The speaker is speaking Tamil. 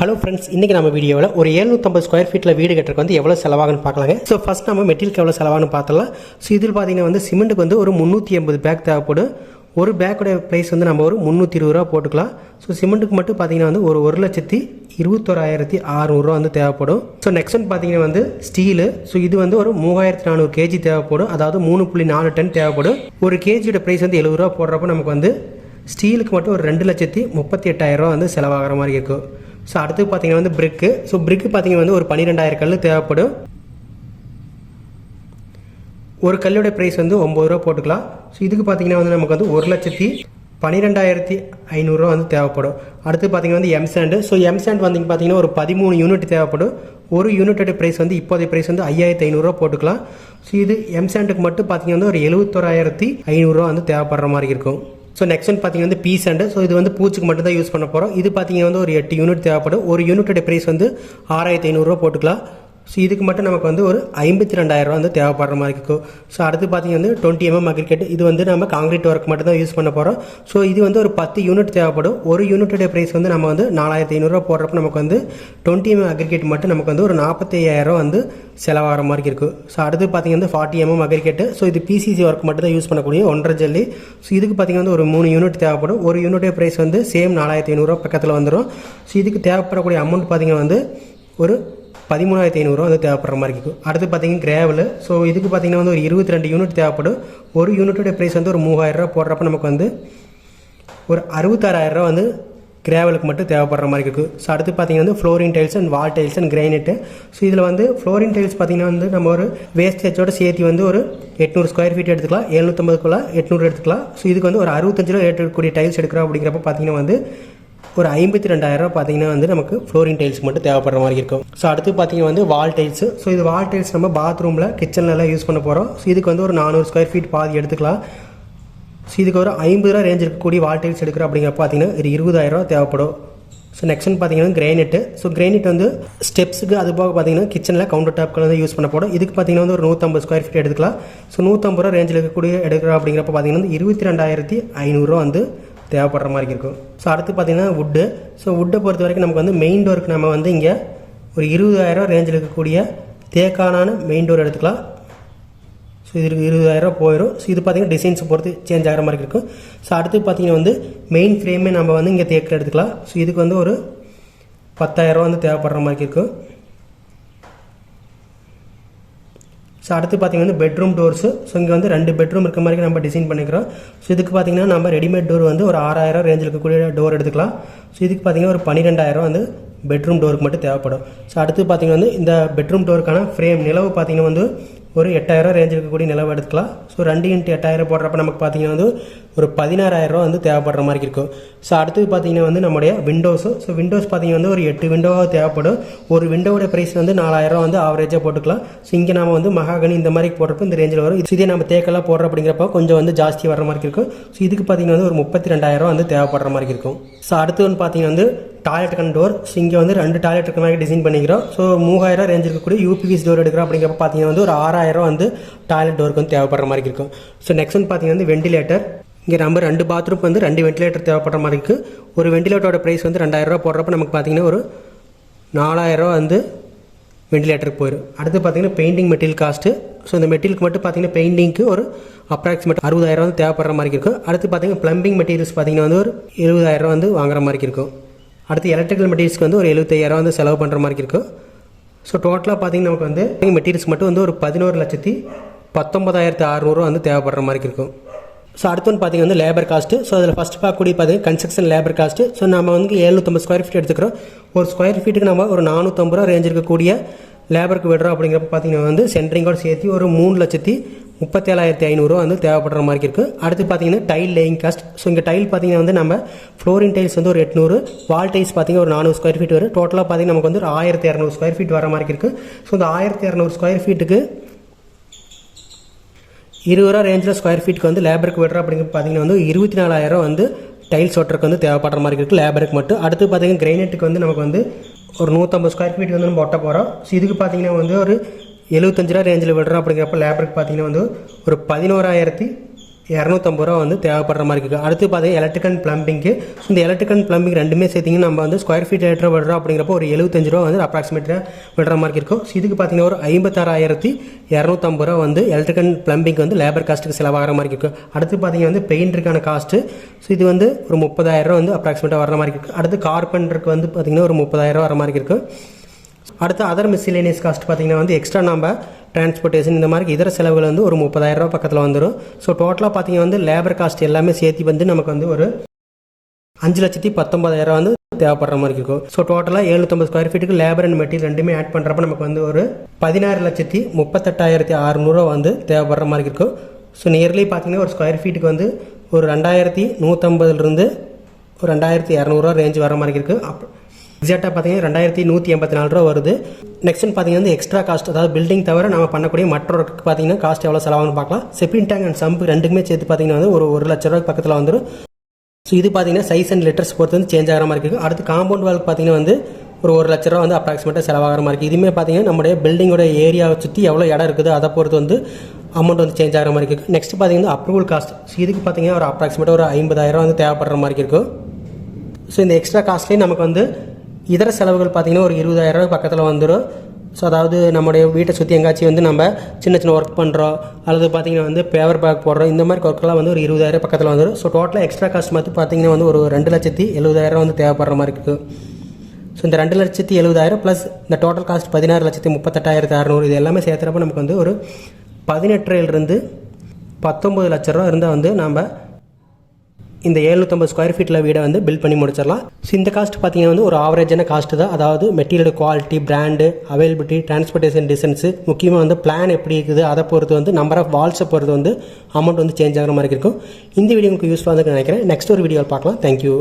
ஹலோ ஃப்ரெண்ட்ஸ் இன்றைக்கி நம்ம வீடியோவில் ஒரு 750 ஸ்கொயர் ஃபீட்டில் வீடு கட்டுறதுக்கு வந்து எவ்வளோ செலவாகுன்னு பார்க்கலாங்க. ஸோ ஃபஸ்ட் நம்ம மெட்டீரியலுக்கு எவ்வளோ செலவாகுன்னு பார்த்தலாம் ஸோ இதில் பார்த்தீங்கன்னா வந்து சிமெண்ட்டுக்கு வந்து ஒரு முந்நூற்றி எண்பது பேக் தேவைப்படும். ஒரு பேக்கோட ப்ரைஸ் வந்து நம்ம ஒரு முந்நூற்றி இருபது ரூபா போட்டுக்கலாம். ஸோ சிமெண்ட்டுக்கு மட்டும் பார்த்தீங்கன்னா வந்து ஒரு ஒரு லட்சத்தி இருபத்தோராயிரத்தி அறநூறுவா வந்து தேவைப்படும். ஸோ நெக்ஸ்ட் ஒன் பார்த்தீங்கன்னா வந்து ஸ்டீலு ஸோ இது வந்து ஒரு மூவாயிரத்தி நானூறு கேஜி தேவைப்படும். அதாவது மூணு புள்ளி நாலு டன் தேவைப்படும். ஒரு கேஜியோட ப்ரைஸ் வந்து எழுபது ரூபா போடுறப்போ நமக்கு வந்து ஸ்டீலுக்கு மட்டும் ஒரு ரெண்டு லட்சத்தி முப்பத்தி எட்டாயிரரூவா வந்து செலவாகிற மாதிரி இருக்கும். ஸோ அடுத்து பார்த்தீங்கன்னா வந்து பிரிக்கு ஸோ பிரிக்கு பார்த்தீங்கன்னா வந்து ஒரு பன்னிரெண்டாயிரம் கல் தேவைப்படும். ஒரு கல்லோட ப்ரைஸ் வந்து ஒம்பது ரூபா போட்டுக்கலாம். ஸோ இதுக்கு பார்த்தீங்கன்னா வந்து நமக்கு வந்து ஒரு லட்சத்தி பன்னிரெண்டாயிரத்தி ஐநூறுரூவா வந்து தேவைப்படும். அடுத்து பார்த்தீங்கன்னா வந்து M sand so M sand வந்து பார்த்தீங்கன்னா ஒரு பதிமூணு யூனிட் தேவைப்படும். ஒரு யூனிட்டோட ப்ரைஸ் வந்து இப்போதைய ப்ரைஸ் வந்து ஐயாயிரத்தி ஐநூறுரூவா போட்டுக்கலாம். ஸோ இது எம் சாண்டுக்கு மட்டும் பார்த்தீங்கன்னா வந்து ஒரு எழுபத்தோராயிரத்தி ஐநூறுரூவா வந்து தேவைப்படுற மாதிரி இருக்கும். ஸோ நெக்ஸ்ட் ஒன் பார்த்தீங்கன்னா வந்து பீ சாண்டு ஸோ இது வந்து பூச்சிக்கு மட்டும் தான் யூஸ் பண்ண போகிறோம் இது பார்த்தீங்கன்னா வந்து ஒரு எட்டு யூனிட் தேவைப்படும். ஒரு யூனிட்டோட ப்ரைஸ் வந்து ஆறாயிரத்தி ஐநூறுரூவா போட்டுக்கலாம். ஸோ இதுக்கு மட்டும் நமக்கு வந்து ஒரு ஐம்பத்தி ரெண்டாயிரரூவா வந்து தேவைப்படுற மாதிரி இருக்கும் ஸோ அடுத்து பார்த்தீங்கன்னா வந்து டுவெண்ட்டி எம்எம் அக்ரிகேட் இது வந்து நம்ம காங்கிரீட் ஒர்க் மட்டும் தான் யூஸ் பண்ண போகிறோம் ஸோ இது வந்து ஒரு பத்து யூனிட் தேவைப்படும். ஒரு யூனிட்டுடைய ப்ரைஸ் வந்து நம்ம வந்து நாலாயிரத்தி ஐநூறுரூவா போடுறப்ப நமக்கு வந்து டுவெண்ட்டி எம்எம் அக்ரிகேட் மட்டும் நமக்கு வந்து ஒரு நாற்பத்தி ஐயாயிரம் வந்து செலவாகிற மாதிரி இருக்கும் ஸோ அடுத்து பார்த்தீங்கன்னா வந்து ஃபார்ட்டி எம்எம் அக்ரிகேட் ஸோ இது பிசிசி ஒர்க் மட்டும் தான் யூஸ் பண்ணக்கூடிய ஒன்றரை ஜல்லி. ஸோ இதுக்கு பார்த்தீங்கன்னா வந்து ஒரு மூணு யூனிட் தேவைப்படும். ஒரு யூனிட்டுடைய ப்ரைஸ் வந்து சேம் நாலாயிரத்தி ஐநூறுரூவா பக்கத்தில் வந்துடும் ஸோ இதுக்கு தேவைப்படக்கூடிய அமௌண்ட் பார்த்தீங்கன்னா வந்து ஒரு பதிமூணாயிரத்தி ஐநூறுரூவா வந்து தேவைப்படுற மாதிரி இருக்கும் அடுத்து பார்த்தீங்கன்னா கிராவல் ஸோ இதுக்கு பார்த்தீங்கன்னா வந்து ஒரு இருபத்தி ரெண்டு யூனிட் தேவைப்படும். ஒரு யூனிட்டோட ப்ரைஸ் வந்து ஒரு மூவாயிரரூவா போடுறப்ப நமக்கு வந்து ஒரு அறுபத்தாறாயிரரூவா வந்து கிராவலுக்கு மட்டும் தேவைப்படுற மாதிரி இருக்குது ஸோ அடுத்து பார்த்தீங்கன்னா வந்து flooring tiles and wall tiles and granite so இதில் வந்து ஃப்ளோரின் டைல்ஸ் பார்த்தீங்கன்னா வந்து நம்ம ஒரு வேஸ்டேஜோட சேர்த்து வந்து ஒரு எட்நூறு ஸ்கொயர் ஃபீட் எடுத்துக்கலாம். எழுநூற்றம்பதுக்குள்ள எட்நூறு எடுத்துக்கலாம். ஸோ இதுக்கு வந்து ஒரு அறுபத்தஞ்சு ரூபா எடுக்கக்கூடிய டைல்ஸ் எடுக்கிறோம் அப்படிங்கிறப்ப பார்த்தீங்கன்னா வந்து ஒரு ஐம்பத்தி ரெண்டாயிரரூவா பார்த்தீங்கன்னா வந்து நமக்கு ஃப்ளோரிங் டைல்ஸ் மட்டும் தேவைப்படுற மாதிரி இருக்கும். ஸோ அடுத்து பார்த்தீங்கன்னா வந்து வால் டைல்ஸ் ஸோ இது வால் டைல்ஸ் நம்ம பாத்ரூமில் கிச்சன்லலாம் யூஸ் பண்ண போகிறோம் ஸோ இதுக்கு வந்து ஒரு நானூறு ஸ்கொயர் ஃபீட் பாதி எடுத்துக்கலாம். ஸோ இதுக்கு ஒரு ஐம்பது ரூபா ரேஞ்ச் இருக்கக்கூடிய வால் டைல்ஸ் எடுக்கிறோம் அப்படிங்கிறப்ப பார்த்தீங்கன்னா ஒரு இருபதாயிரரூவா தேவைப்படும். ஸோ நெக்ஸ்ட் வந்து பார்த்தீங்கன்னா கிரைனெட்டு ஸோ கிரைனெட் வந்து ஸ்டெப்ஸுக்கு அது போக பார்த்தீங்கன்னா கிச்சனில் கவுண்டர் டாப்க்கு வந்து யூஸ் பண்ண போடும் இதுக்கு பார்த்தீங்கன்னா வந்து ஒரு நூற்றம்பது ஸ்கொயர் ஃபீட் எடுத்துக்கலாம் ஸோ நூற்றம்பது ரூபா ரேஞ்சில் இருக்கக்கூடிய எடுக்கிறோம் அப்படிங்கிறப்ப பார்த்தீங்கன்னா வந்து இருபத்தி ரெண்டாயிரத்தி ஐநூறுரூவா வந்து தேவைப்படுற மாதிரி இருக்கும். ஸோ அடுத்து பார்த்தீங்கன்னா வுட்டு ஸோ வுட்டை பொறுத்த வரைக்கும் நமக்கு வந்து மெயின் டோருக்கு நம்ம வந்து இங்கே ஒரு இருபதாயிரம் ரேஞ்சில் இருக்கக்கூடிய தேக்கானான மெயின் டோர் எடுத்துக்கலாம். ஸோ இதுக்கு இருபதாயிரரூவா போயிடும் ஸோ இது பார்த்தீங்கன்னா டிசைன்ஸ் பொறுத்து சேஞ்ச் ஆகிற மாதிரி இருக்கும். ஸோ அடுத்து பார்த்தீங்கன்னா வந்து மெயின் ஃப்ரேமே நம்ம வந்து இங்கே தேக்கில் எடுத்துக்கலாம். ஸோ இதுக்கு வந்து ஒரு பத்தாயிரரூவா வந்து தேவைப்படுற மாதிரி இருக்கும். ஸோ அடுத்து பார்த்தீங்கன்னா பெட்ரூம் டோர்ஸு ஸோ இங்கே வந்து ரெண்டு பெட்ரூம் இருக்க மாதிரி நம்ம டிசைன் பண்ணிக்கிறோம். ஸோ இதுக்கு பார்த்தீங்கன்னா நம்ம ரெடிமேட் டோர் வந்து ஒரு ஆறாயிரம் ரேஞ்சில் இருக்கக்கூடிய டோர் எடுத்துக்கலாம். ஸோ இதுக்கு பார்த்தீங்கன்னா ஒரு பன்னிரெண்டாயிரம் வந்து பெட்ரூம் டோருக்கு மட்டும் தேவைப்படும். ஸோ அடுத்து பார்த்தீங்கன்னா வந்து இந்த பெட்ரூம் டோருக்கான ஃப்ரேம் நிலவு பார்த்தீங்கன்னா வந்து ஒரு எட்டாயிரம் ரேஞ்சில் இருக்கக்கூடிய நிலவு எடுத்துக்கலாம். ஸோ ரெண்டு இன்ட்டு எட்டாயிரம் போடுறப்ப நமக்கு பார்த்தீங்கன்னா வந்து ஒரு பதினாறாயிரம் வந்து தேவைப்படுற மாதிரி இருக்கும். ஸோ அடுத்தது பார்த்தீங்கன்னா வந்து நம்முடைய விண்டோஸு ஸோ விண்டோஸ் பார்த்தீங்கன்னா வந்து ஒரு எட்டு விண்டோவாக தேவைப்படும். ஒரு விண்டோவோட ப்ரைஸ் வந்து நாலாயிரம் வந்து ஆவரேஜாக போட்டுக்கலாம். ஸோ இங்கே நம்ம வந்து மகாகனி இந்த மாதிரி போடுறப்போ இந்த ரேஞ்சில் வரும். இதே நம்ம தேக்கெல்லாம் போடுற அப்படிங்கிறப்ப கொஞ்சம் வந்து ஜாஸ்தி வர மாதிரி இருக்கும். ஸோ இதுக்கு பார்த்தீங்கன்னா வந்து ஒரு முப்பத்தி ரெண்டாயிரம் வந்து தேவைப்படுற மாதிரி இருக்கும். ஸோ அடுத்து வந்து பார்த்தீங்கன்னா வந்து டாய்லெட் கன் டோர் ஸோ இங்கே வந்து ரெண்டு டாய்லெட் இருக்க மாதிரி டிசைன் பண்ணிக்கிறோம். ஸோ மூவாயிரம் ரேஞ்ச் இருக்கக்கூடிய யூபிவிஸ் டோர் எடுக்கிறோம் அப்படிங்கிறப்ப பார்த்தீங்கன்னா வந்து ஒரு ஆறாயிரம் வந்து டாய்லெட் டோருக்கு வந்து தேவைப்படுற மாதிரி இருக்கும். ஸோ நெக்ஸ்ட் வந்து பார்த்தீங்கன்னா வந்து வெண்டிலேட்டர் இங்கே நம்ம ரெண்டு பாத்ரூம் வந்து ரெண்டு வெண்டிலேட்டர் தேவைப்படுற மாதிரி இருக்குது ஒரு வெண்டிலேட்டரோட ப்ரைஸ் வந்து ரெண்டாயிரரூவா போடுறப்ப நமக்கு பார்த்தீங்கன்னா ஒரு நாலாயிரரூவா வந்து வெண்டிலேட்டருக்கு போயிடும் அடுத்து பார்த்தீங்கன்னா பெயிண்டிங் மெட்டீரியல் காஸ்ட்டு ஸோ இந்த மெட்டீரியலுக்கு மட்டும் பார்த்தீங்கன்னா பெயிண்டிங்க்கு ஒரு அப்ராக்சிமேட் அறுபதாயிரம் வந்து தேவைப்படுற மாதிரி இருக்கும் அடுத்து பார்த்தீங்கன்னா ப்ளம்பிங் மெட்டீரியல்ஸ் பார்த்திங்கன்னா வந்து ஒரு எழுபதாயிரம் வந்து வாங்குற மாதிரி இருக்கும் அடுத்து எலக்ட்ரிக்கல் மெட்டீரியல்ஸ்க்கு வந்து ஒரு எழுபத்தையாயிரம் வந்து செலவு பண்ணுற மாதிரி இருக்கும் ஸோ டோட்டலாக பார்த்தீங்கன்னா நமக்கு வந்து மெட்டீரியல்ஸ் மட்டும் வந்து ஒரு பதினோரு லட்சத்தி பத்தொம்பதாயிரத்து அறநூறுவா வந்து தேவைப்படுற மாதிரி இருக்கும் ஸோ அடுத்து வந்து பார்த்தீங்கன்னா வந்து லேபர் காஸ்ட்டு ஸோ அதில் ஃபஸ்ட் பார்க்கக்கூடிய பார்த்தீங்கன்னா கன்ஸ்ட்ரக்ஷன் லேபர் காஸ்ட்டு ஸோ நம்ம வந்து எழுநூற்றம்பது ஸ்கொயர் ஃபீட் எடுத்துக்கிறோம். ஒரு ஸ்கொயர் ஃபீட்டுக்கு நம்ம ஒரு நானூற்றம்பது ரூபா ரேஞ்ச் இருக்கக்கூடிய லேபருக்கு விடுறோம் அப்படிங்கிறப்ப பார்த்தீங்கன்னா வந்து சென்ட்ரிங்கோட சேர்த்து ஒரு மூணு லட்சத்தி முப்பத்தேழாயிரத்தி ஐநூறுரூவா வந்து தேவைப்படுற மாதிரி இருக்குது அடுத்து பார்த்தீங்கன்னா டைல் லேயிங் காஸ்ட் ஸோ இங்கே டைல் பார்த்தீங்கன்னா வந்து நம்ம ஃப்ளோரிங் டைல்ஸ் வந்து ஒரு எட்நூறு வால் டைல்ஸ் பார்த்தீங்கன்னா ஒரு நானூறு ஸ்கொயர் ஃபீட் வரும். டோட்டலாக பார்த்தீங்கன்னா நமக்கு வந்து ஒரு ஆயிரத்தி இரநூறு ஸ்கொயர் ஃபீட் வர மாதிரி இருக்குது ஸோ இந்த ஆயிரத்தி இரநூறு ஸ்கொயர் ஃபீட்டுக்கு இருபது ரூபா ரேஞ்சில் ஸ்கொயர் ஃபீட்டுக்கு வந்து லேபருக்கு விடுறோம் அப்படிங்கிற பார்த்தீங்கன்னா வந்து இருபத்தி நாலாயிரம் வந்து டைல்ஸ் ஒட்டுறதுக்கு வந்து தேவைப்படுற மாதிரி இருக்குது லேபருக்கு மட்டும். அடுத்து பார்த்தீங்கன்னா கிரைனேட்டுக்கு வந்து நமக்கு வந்து ஒரு நூற்றம்பது ஸ்கொயர் ஃபீட் வந்து நம்ம ஒட்ட போகிறோம் ஸோ இதுக்கு பார்த்தீங்கன்னா வந்து ஒரு எழுபத்தஞ்சு ரூபா ரேஞ்சில் விடுறோம் அப்படிங்கிறப்ப லேபருக்கு பார்த்தீங்கன்னா வந்து ஒரு பதினோராயிரத்தி இரநூத்தம்பது ரூபா வந்து தேவைப்படுற மாதிரி இருக்குது அடுத்து பார்த்தீங்கன்னா எலக்ட்ரிக் அண்ட் ப்ளம்பிங்க்கு ஸோ இந்த எலக்ட்ரிக் அண்ட் ப்ளம்பிங் ரெண்டுமே சேர்த்திங்கன்னா நம்ம வந்து ஸ்கொயர் ஃபீட் ரேட்டில் விடுறோம் அப்படிங்கிறப்போ ஒரு எழுபத்தஞ்சு ரூபா வந்து அப்ராக்சிமேட்டாக விடுற மாதிரி இருக்கும். ஸோ இதுக்கு பார்த்தீங்கன்னா ஒரு ஐம்பத்தாறாயிரத்தி இரநூத்தம்பது ரூபா வந்து எலக்ட்ரிக் அண்ட் ப்ளம்பிங் வந்து லேபர் காஸ்ட்டுக்கு செலவாகிற மாதிரி இருக்கும் அடுத்து பார்த்தீங்கன்னா வந்து பெயிண்டருக்கான காஸ்ட்டு ஸோ இது வந்து ஒரு முப்பதாயிரம் வந்து அப்ராக்சிமேட்டாக வர மாதிரி இருக்குது அடுத்து கார்பெண்டருக்கு வந்து பார்த்தீங்கன்னா ஒரு முப்பதாயிரம் வர மாதிரி இருக்கும் அடுத்து அதர் மிஸ்சிலேனியஸ் காஸ்ட் பார்த்தீங்கன்னா வந்து எக்ஸ்ட்ரா நம்ம டிரான்ஸ்போர்ட்டேஷன் இந்த மாதிரி இதர செலவுகள் வந்து ஒரு முப்பதாயிரரூபா பக்கத்தில் வந்துடும் ஸோ டோட்டலாக பார்த்தீங்கன்னா வந்து லேபர் காஸ்ட் எல்லாமே சேர்த்து வந்து நமக்கு வந்து ஒரு அஞ்சு லட்சத்தி பத்தொம்பதாயிரம் வந்து தேவைப்படுற மாதிரி இருக்கும். ஸோ டோட்டலாக எழுநூத்தம்பது ஸ்கொயர் ஃபீட்டுக்கு லேபர் அண்ட் மெட்டீரியல் ரெண்டுமே ஆட் பண்ணுறப்ப நமக்கு வந்து ஒரு பதினாறு லட்சத்தி முப்பத்தெட்டாயிரத்தி அறுநூறுவா வந்து தேவைப்படுற மாதிரி இருக்கும். ஸோ நியர்லி பார்த்தீங்கன்னா ஒரு ஸ்கொயர் ஃபீட்டுக்கு வந்து ஒரு ரெண்டாயிரத்தி நூற்றம்பதுலேருந்து ஒரு ரெண்டாயிரத்தி இரநூறுவா ரேஞ்ச் வர மாதிரி இருக்குது அப் எக்ஸாக்டாக பார்த்தீங்கன்னா ரெண்டாயிரத்தி நூற்றி எண்பத்தி நாலு ரூபா வருது. நெக்ஸ்ட் பார்த்தீங்கன்னா வந்து எக்ஸ்ட்ரா காஸ்ட் அதாவது பில்டிங் தவிர நம்ம பண்ணக்கூடிய மற்ற பார்த்தீங்கன்னா காஸ்ட் எவ்வளோ செலவாகும் பார்க்கலாம். செப்பின் டேங்க் அண்ட் சம்பு ரெண்டுமே சேர்த்து பார்த்தீங்கன்னா வந்து ஒரு ஒரு லட்ச ரூபாய்க்கு பக்கத்தில் வந்துடும் ஸோ இது பார்த்தீங்கன்னா சைஸ் அண்ட் லெட்டர்ஸ் பொறுத்து வந்து சேஞ்ச் ஆகிற மாதிரி இருக்குது அடுத்து காம்பவுண்ட் வால் பார்த்தீங்கன்னா வந்து ஒரு ஒரு லட்ச ரூபா வந்து அப்ராக்சிமேட்டாக செலவாகிற மாதிரி இருக்குது இதுவுமே பார்த்தீங்கன்னா நம்முடைய பில்டிங்கோட ஏரியாவை சுற்றி எவ்வளோ இடம் இருக்குது அதை பொறுத்து வந்து அமௌண்ட் வந்து சேஞ்ச் ஆகிற மாதிரி இருக்குது நெக்ஸ்ட் பார்த்தீங்கன்னா அப்ரூவல் காஸ்ட் ஸோ இதுக்கு பார்த்தீங்கன்னா ஒரு அப்ராக்சிமேட்டாக ஒரு ஐம்பதாயிரம் வந்து தேவைப்படுற மாதிரி இருக்கும் ஸோ இந்த எக்ஸ்ட்ரா காஸ்ட்லேயும் நமக்கு வந்து இதர செலவுகள் பார்த்திங்கன்னா ஒரு இருபதாயிரம் ரூபாய் பக்கத்தில் வந்துடும் ஸோ அதாவது நம்முடைய வீட்டை சுற்றி எங்காச்சும் வந்து நம்ம சின்ன சின்ன ஒர்க் பண்ணுறோம் அல்லது பார்த்தீங்கன்னா வந்து பேவர் பேக் போடுறோம். இந்த மாதிரி ஒர்க்கெல்லாம் வந்து ஒரு இருபதாயிரம் பக்கத்தில் வந்துடும் ஸோ டோட்டலாக எக்ஸ்ட்ரா காஸ்ட் பார்த்து பார்த்தீங்கன்னா வந்து ஒரு ரெண்டு லட்சத்தி எழுபதாயிரம் வந்து தேவைப்படுற மாதிரி இருக்குது ஸோ இந்த ரெண்டு லட்சத்தி எழுபதாயிரம் ப்ளஸ் இந்த டோட்டல் காஸ்ட் பதினாறு லட்சத்தி முப்பத்தெட்டாயிரத்தி அறநூறு இது எல்லாமே சேர்த்துறப்ப நமக்கு வந்து ஒரு பதினெட்டுலேருந்து பத்தொம்பது லட்ச ரூபா இருந்தால் வந்து நம்ம இந்த எழுநூற்றம்பது ஸ்கொயர் ஃபீட்டில் வீடை வந்து பில்ட் பண்ணி முடிச்சிடலாம். ஸோ இந்த காஸ்ட் பார்த்தீங்கன்னா வந்து ஒரு ஆவரேஜான காஸ்ட் தான். அதாவது material quality brand availability transportation distance முக்கியமாக வந்து பிளான் எப்படி இருக்குது அதை பொறுத்து வந்து நம்பர் ஆஃப் வால்ஸை பொறுத்து வந்து அமௌண்ட் வந்து சேஞ்ச் ஆகிற மாதிரி இருக்கும். இந்த வீடியோ உங்களுக்கு யூஸ்ஃபுல்லாக இருக்குன்னு நினைக்கிறேன். நெக்ஸ்ட் ஒரு வீடியோவில் பார்க்கலாம். தேங்க்யூ